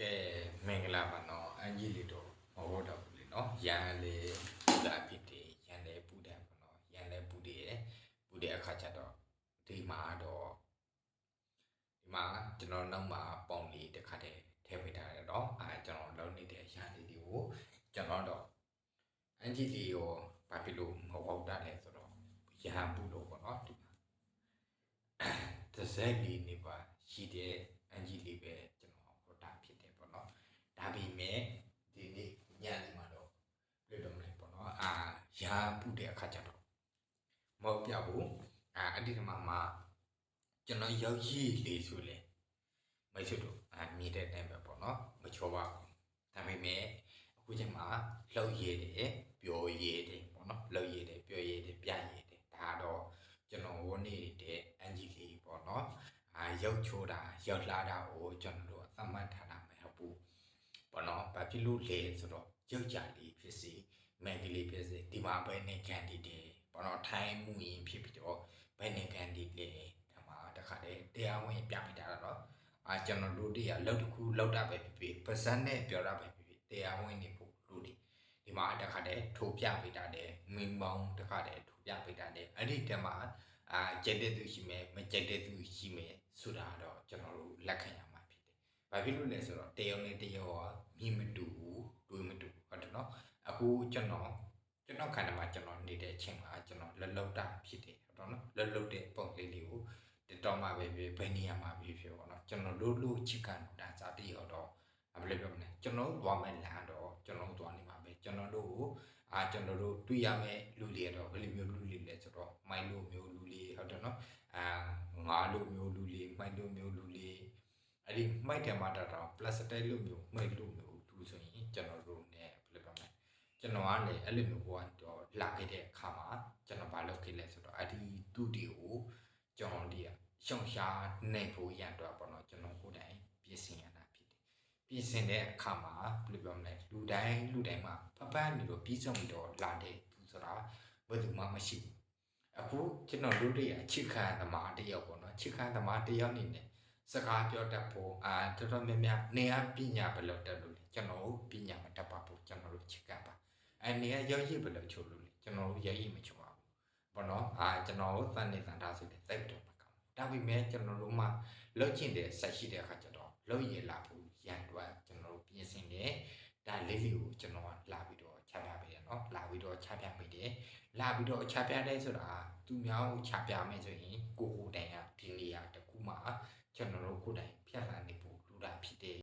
ကဲမင်္ဂလာပါနော်အန်ကြီးလေးတော့မဟုတ်တော့ဘူးလေနော်ရန်လေလာဖြစ်တယ်ရန်လေပူတယ်ပေါ့နော်ရန်လေပူတယ်ပူတဲ့အခါကျတော့ဒီမှာတော့ဒီမှာကျွန်တော်နောက်မှာပေါင်လေးတစ်ခါတည်းထည့်ပေးထားတယ်နော်အဲကျွန်တော်လုံးနေတဲ့အရာလေးတွေကိုကျွန်တော်တော့အန်ကြီးလေးရောဘာဖြစ်လို့မဟုတ်တာလဲဆိုတော့ရန်ပူလို့ပေါ့နော်ဒီမှာတစ်စက်လေးနေပါရှိတဲ့အန်ကြီးလေးပဲကျွန်တော်ဟောတာဖြစ်တယ်ပေါ့နော်ဒါ ပေမဲ့ဒီနေ့ညနေမှာတော့ပြတော့မလဲပေါ့နော်အာရာပူတဲ့အခါကျတော့မဟုတ်ပြဘူးအာအတိတ်မှာမှာကျွန်တော်ရောက်ရည်လေးဆိုလေမိတ်ဆွေတို့အာမြည်တဲ့အတိုင်းပဲပေါ့နော်မချောပါဘူးဒါပေမဲ့အခုချိန်မှာလှုပ်ရည်တယ်ပျော်ရည်တယ်ပေါ့နော်လှုပ်ရည်တယ်ပျော်ရည်တယ်ပြရည်တယ်ဒါတော့ကျွန်တော်ဝန်းနေတဲ့အန်ဂျီလီပေါ့နော်အာရောက်ချိုးတာရောက်လာတာကိုကျွန်တော်တို့အသက်မှတ်ထားတာမဟုတ်ဘူးပေါ့နော်ဘာ ဖြစ်လို့လဲဆိုတော့ယောက်ျားလေးဖြစ်စီမန်ကလေးဖြစ်စီဒီမှာပဲနေကန်ဒီတယ်ပေါ့နော်ထိုင်းမှုရင်ဖြစ်ပြီးတော့ဘယ်နေကန်ဒီလဲဒါမှတခါတည်းတရားဝင်ပြပြတာတော့အာကျွန်တော်တို့တည်းကလောက်တစ်ခုလောက်တာပဲဖြစ်ဖြစ်ပါဇက်နဲ့ပြောတာပဲဖြစ်ဖြစ်တရားဝင်နေဖို့လူတွေဒီမှာတခါတည်းထိုးပြပေးတာတယ်မင်းပေါင်းတခါတည်းထိုးပြပေးတာတယ်အဲ့ဒီတက်မှာအာကြိုက်တဲ့သူရှိမယ်မကြိုက်တဲ့သူရှိမယ်ဆိုတာတော့ကျွန်တော်တို့လက်ခံရမှာဖြစ်တယ်။ ဘာဖြစ်လို့လဲဆိုတော့တယောက်နဲ့တယောက်ကမြင်မတူဘူးတွေးမတူဘူးဟုတ်တယ်နော်။အခုကျွန်တော်ကျွန်တော်ခန္ဓာမှာကျွန်တော်နေတဲ့အချိန်မှာကျွန်တော်လက်လောက်တာဖြစ်တယ်ဟုတ်တယ်နော်။လက်လောက်တဲ့ပုံလေးလေးကိုတက်တော့မှပဲပဲဘယ်နေရာမှာပဲဖြစ်ပေါ့နော်။ကျွန်တော်လို့လို့ချစ်ကန်တာစားတည်တော့တော့အဘယ်လိုပြောမလဲကျွန်တော်တို့သွားမယ်လမ်းတော့ကျွန်တော်တို့သွားနေမှာပဲကျွန်တော်တို့ကိုအာကျွန်တော်တို့တွေ့ရမယ့်လူတွေတော့ဘယ်လိုမျိုးလူတွေလဲဆိုတော့မိုင်းလိုမျိုးလူတွေဟုတ်တယ်နော်အာငါလိုမျိုးလူတွေမိုင်းလိုမျိုးလူတွေ အဲ့ဒီမိုက်တယ်မှာတော့ plus တိုက်လိုမျိုးမိုက်လိုမျိုးလူဆိုရင်ကျွန်တော်တို့ ਨੇ ဘယ်လိုပြောမလဲကျွန်တော်ကလည်းအဲ့လိုမျိုးဘောတော့လာခဲ့တဲ့အခါမှာကျွန်တော်ဘာလုပ်ခဲ့လဲဆိုတော့အဲ့ဒီသူတီကိုကျွန်တော်ဒီကရှောင်ရှားနိုင်ဖို့ရန်တော့ပေါ့နော်ကျွန်တော်ကိုယ်တိုင်ပြင်ဆင်ရတာဖြစ်တယ်ပြင်ဆင်တဲ့အခါမှာဘယ်လိုပြောမလဲလူတိုင်းလူတိုင်းမှာဖပန်းနေလို့ပြီးဆုံးပြီးတော့လာတဲ့သူဆိုတာဘယ်သူမှမရှိဘူးအခုကျွန်တော်တို့တွေအချစ်ခံသမားတစ်ယောက်ပေါ့နော်ချစ်ခံသမားတစ်ယောက်နေနဲ့ စကားပြောတတ်ဖို့အာတော်တော်များများနေရပညာဘယ်လိုတက်လို့လဲကျွန်တော်တို့ပညာမတတ်ပါဘူးကျွန်တော်တို့ချစ်ခံပါအဲနေရရောက်ရည်ဘယ်လိုချို့လို့လဲကျွန်တော်တို့ရည်ရည်မချို့ပါဘူးပေါ့နော်အာကျွန်တော်တို့သန်နေသန်တာဆိုတဲ့တိတ်တော့မကောင်းဘူးဒါပေမဲ့ကျွန်တော်တို့မှလှုပ်ချင်တဲ့ဆက်ရှိတဲ့အခါကျတော့လှုပ်ရည်လာဖို့ရန်တွက်ကျွန်တော်တို့ပြင်ဆင်တယ်ဒါလေးလေးကိုကျွန်တော်ကလာပြီးတော့ချပြပေးတယ်နော်လာပြီးတော့ချပြပေးတယ်လာပြီးတော့ချပြတဲ့ဆိုတာသူများကိုချပြမယ်ဆိုရင်ကိုကိုတိုင်ကဒီနေရာတစ်ခုမှာ ကျွန်တော်တို့ကိုယ်တိုင်ဖြတ်လာနေဖို့လူတာဖြစ်တယ်